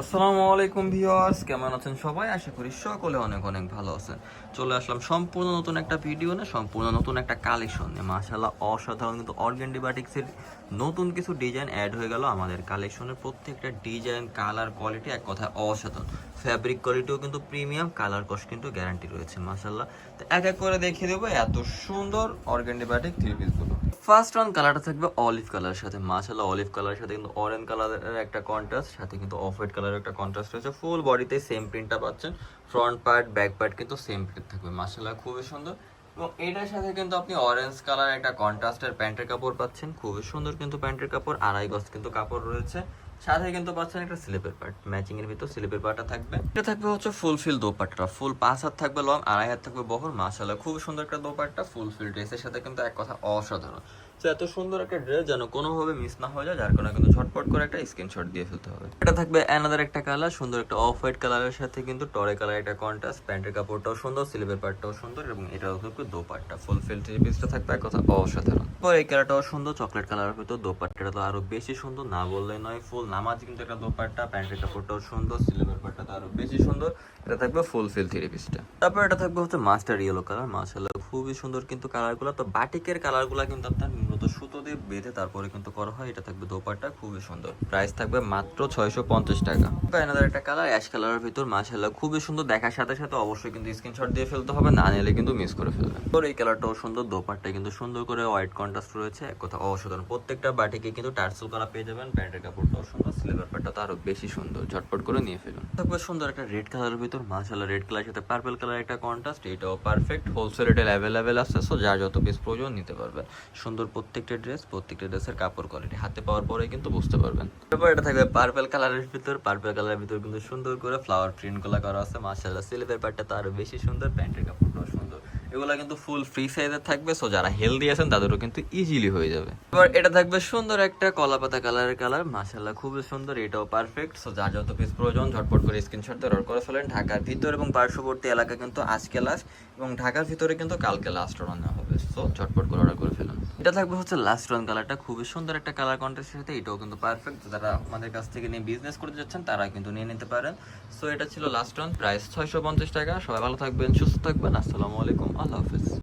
আসসালামু আলাইকুম কেমন আছেন সবাই? আশা করি সকলে অনেক অনেক ভালো আছেন। চলে আসলাম সম্পূর্ণ নতুন একটা ভিডিও না সম্পূর্ণ নতুন একটা কালেকশন নিয়ে। মাশাআল্লাহ, অসাধারণ কিন্তু নতুন কিছু ডিজাইন অ্যাড হয়ে গেল আমাদের কালেকশনের প্রত্যেকটা ডিজাইন কালার কোয়ালিটি এক কথায় অসাধারণ। ফ্যাব্রিক কোয়ালিটিও কিন্তু প্রিমিয়াম কালার কস্ট কিন্তু গ্যারান্টি রয়েছে, মাশাআল্লাহ। তো এক এক করে দেখিয়ে দেবো এত সুন্দর অর্গেন্ডি বাটিক থ্রি পিসগুলো ফার্স্ট কালারটা থাকবে অলিভ কালারের সাথে, মাশাআল্লাহ অলিভ কালারের সাথে কিন্তু অরেঞ্জ কালারের একটা কন্ট্রাস্ট সাথে কিন্তু অফ হোয়াইট কালারের একটা কন্ট্রাস্ট রয়েছে। ফুল বডিতে সেম প্রিন্টটা পাচ্ছেন। ফ্রন্ট পার্ট ব্যাক পার্ট কিন্তু সেম প্রিন্ট থাকবে। মাশাআল্লাহ, খুবই সুন্দর। এবং এটার সাথে কিন্তু আপনি অরেঞ্জ কালার একটা কন্ট্রাস্টের প্যান্টের কাপড় পাচ্ছেন। খুবই সুন্দর কিন্তু প্যান্টের কাপড়। আড়াই গজ কিন্তু কাপড় রয়েছে। সাথে কিন্তু পাচ্ছেন একটা স্লিপের পার্ট ম্যাচিং এর ভিতর স্লিপের পার্টটা থাকবে। এটা থাকবে হচ্ছে ফুল ফিল দোপাট্টা। ফুল পাঁচ হাত থাকবে লং আড়াই হাত থাকবে বহর। মাশাআল্লাহ খুব সুন্দর একটা দোপাট্টা। ফুল ফিল ড্রেসের সাথে কিন্তু এক কথা অসাধারণ। তো এত সুন্দর একটা ড্রেস যেন কোনোভাবে মিস না হয়ে যায়, যার কারণে কিন্তু ঝটপট করে একটা স্ক্রিনশট দিয়ে ফেলতে হবে। এটা থাকবে অ্যানাদার একটা কালার সুন্দর একটা অফ হোয়াইট কালারের সাথে কিন্তু টরে কালার একটা কন্ট্রাস্ট প্যান্টের কাপড়টাও সুন্দর স্লিভের পার্টটাও সুন্দর এবং এটাও থাকবে দোপাট্টা। ফুল ফিল থ্রি পিসটা থাকবে এক কথা অসাধারণ। পর এই কালারটাও সুন্দর চকলেট কালারের ভিতর দোপাট্টাটা তো আরও বেশি সুন্দর, না বললে নয় ফুল নামাজ কিন্তু একটা দোপাট্টা, প্যান্টের কাপড়টাও সুন্দর স্লিভের পার্টটা তো আরও বেশি সুন্দর। এটা থাকবে ফুল ফিল থ্রি পিসটা তারপর এটা থাকবে হচ্ছে মাস্টার ইয়েলো কালার মাশাআল্লাহ, খুবই সুন্দর কিন্তু কালারগুলো তো বাটিকের কালারগুলো কিন্তু আপনার মূলত সুতো দিয়ে বেঁধে তারপরে কিন্তু করা হয়। এটা থাকবে দোপাট্টা, খুবই সুন্দর। প্রাইস থাকবে মাত্র ছয়শো পঞ্চাশ টাকা। এনাদার একটা কালার অ্যাশ কালারের ভিতর, মাশাআল্লাহ, খুবই সুন্দর। দেখার সাথে সাথে অবশ্যই কিন্তু স্ক্রিনশট দিয়ে ফেলতে হবে, না নিলে কিন্তু মিস করে ফেলবে। তোর এই কালারটাও সুন্দর, দোপাট্টা কিন্তু সুন্দর করে হোয়াইট কন্ট্রাস্ট রয়েছে। এক কথা অসাধারণ। প্রত্যেকটা বাটিকে কিন্তু টার্সেল করা পেয়ে যাবেন। প্যান্টের কাপড়টাও সুন্দর স্লিভের পাটটা তো আরও বেশি সুন্দর। ঝটপট করে নিয়ে ফেলুন। থাকবে সুন্দর একটা রেড কালারের ভিতর, মাশাআল্লাহ রেড কালারের সাথে পার্পল কালার একটা কন্ট্রাস্ট এটাও পারফেক্ট হোলসেল রেটের অ্যাভেলেবেল আছে সো যার যত পিস প্রয়োজন নিতে পারবেন সুন্দর প্রত্যেকটা ড্রেস প্রত্যেকটা ড্রেসের কাপড় কোয়ালিটি হাতে পাওয়ার পরে কিন্তু বুঝতে পারবেন। তারপর এটা থাকবে পার্পল কালারের ভিতর। পার্পল কালারের ভিতর কিন্তু সুন্দর করে ফ্লাওয়ার প্রিন্টগুলা করা আছে। মাশাআল্লাহ সিলিভের পার্টটা তো আরও বেশি সুন্দর, প্যান্টের কাপড়টাও সুন্দর। এগুলা কিন্তু ফুল ফ্রি সাইজের থাকবে। সো যারা হেলদি আছেন, তাদেরও কিন্তু ইজিলি হয়ে যাবে। এবার এটা থাকবে সুন্দর একটা কলা পাতা কালারের কালার মাশাআল্লাহ, খুবই সুন্দর। এটাও পারফেক্ট সো যার যত পিস প্রয়োজন, ঝটপট করে স্ক্রিনশট দিয়ে অর্ডার করে ফেলেন। ঢাকার ভিতর এবং পার্শ্ববর্তী এলাকা কিন্তু আজকে লাস্ট এবং ঢাকার ভিতরে কিন্তু কালকে লাস্ট রান্না হবে। সো চটপট করে অর্ডার করে ফেলুন এটা থাকবে হচ্ছে লাস্ট রান কালারটা খুবই সুন্দর একটা কালার কন্ট্রাস্টের সাথে, এটাও কিন্তু পারফেক্ট যারা আমাদের কাছ থেকে নিয়ে বিজনেস করতে যাচ্ছেন তারা কিন্তু নিয়ে নিতে পারেন। সো এটা ছিল লাস্ট রান প্রাইস ছয়শো পঞ্চাশ টাকা। সবাই ভালো থাকবেন, সুস্থ থাকবেন। আসসালামু আলাইকুম। আল্লাহ হাফিজ।